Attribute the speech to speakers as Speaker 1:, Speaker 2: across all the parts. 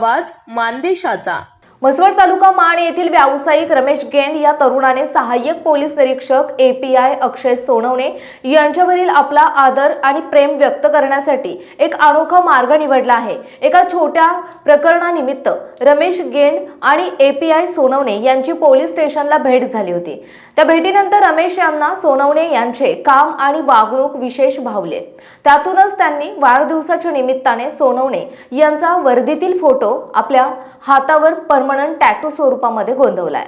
Speaker 1: आवाज मानदेशाचा.
Speaker 2: म्हसवड तालुका माण येथील व्यावसायिक रमेश गेंड या तरुणाने सहाय्यक पोलीस निरीक्षक एपीआय अक्षय सोनवणे यांच्यावरील आपला आदर आणि प्रेम व्यक्त करण्यासाठी एक अनोखा मार्ग निवडला आहे. एका छोट्या प्रकरणानिमित्त रमेश गेंड आणि एपीआय सोनवणे यांची पोलीस स्टेशनला भेट झाली होती. त्या भेटीनंतर रमेश यांना सोनवणे यांचे काम आणि वागणूक विशेष भावले. त्यातूनच त्यांनी वाढदिवसाच्या निमित्ताने सोनवणे यांचा वर्दीतील फोटो आपल्या हातावर परमनंट टॅटू स्वरूपामध्ये गोंदवलाय.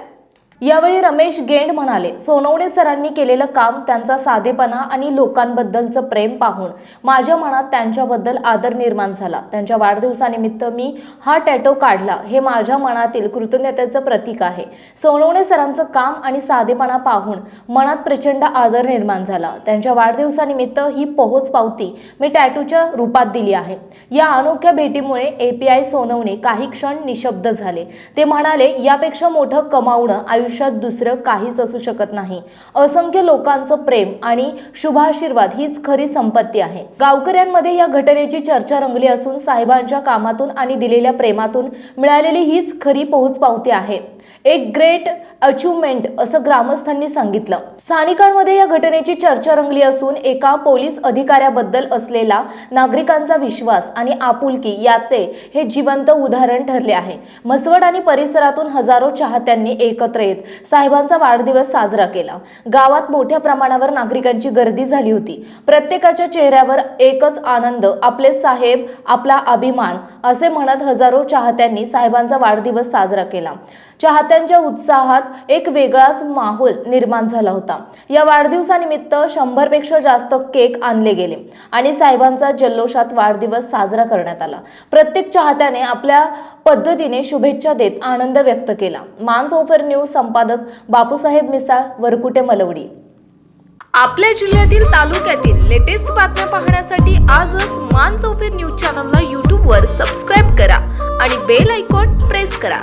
Speaker 2: यावेळी रमेश गेंड म्हणाले सोनवणे सरांनी केलेलं काम त्यांचा साधेपणा आणि लोकांबद्दलचं प्रेम पाहून माझ्या मनात त्यांच्याबद्दल आदर निर्माण झाला. त्यांच्या वाढदिवसानिमित्त मी हा टॅटो काढला. हे माझ्या मनातील कृतज्ञतेचं प्रतीक आहे. सोनवणे सरांचं काम आणि साधेपणा पाहून मनात प्रचंड आदर निर्माण झाला. त्यांच्या वाढदिवसानिमित्त ही पोहोच पावती मी टॅटूच्या रूपात दिली आहे. या अनोख्या भेटीमुळे एपीआय सोनवणे काही क्षण निशब्द झाले. ते म्हणाले यापेक्षा मोठं कमावणं आयुष्य आयुष्यात दुसरं काहीच असू शकत नाही. असंख्य लोकांचं प्रेम आणि शुभाशीर्वाद हीच खरी संपत्ती आहे. गावकऱ्यांमध्ये या घटनेची चर्चा रंगली असून साहेबांच्या कामातून आणि दिलेल्या प्रेमातून मिळालेली हीच खरी पोहोचपावती आहे. एक ग्रेट अचिव्हमेंट असं ग्रामस्थांनी सांगितलं. स्थानिकांमध्ये या घटनेची चर्चा रंगली असून एका पोलीस अधिकाऱ्याबद्दल असलेला नागरिकांचा विश्वास आणि आपुलकी याचे हे जिवंत उदाहरण ठरले आहे. म्हसवड आणि परिसरातून हजारो चाहत्यांनी एकत्र येत साहेबांचा वाढदिवस साजरा केला. गावात मोठ्या प्रमाणावर नागरिकांची गर्दी झाली होती. प्रत्येकाच्या चेहऱ्यावर एकच आनंद आपले साहेब आपला अभिमान असे म्हणत हजारो चाहत्यांनी साहेबांचा वाढदिवस साजरा केला. चाहत्या चाहत्यांच्या उत्साहात एक वेगळाच माहोल निर्माण झाला होता. या वाढदिवसानिमित्त शंभरपेक्षा जास्त केक आणले गेले आणि साहेबांचा जल्लोषात वाढदिवस साजरा करण्यात आला. प्रत्येक चाहत्याने आपल्या पद्धतीने शुभेच्छा देत आनंद व्यक्त केला. मान्स ऑफर न्यूज संपादक बापूसाहेब मिसाळ वरकुटे मलवडी.
Speaker 1: आपल्या जिल्ह्यातील तालुक्यातील लेटेस्ट बातम्या पाहण्यासाठी आजच मान चौफेर न्यूज चॅनलला यूट्यूबवर सबस्क्राईब करा आणि बेल आयकॉन प्रेस करा.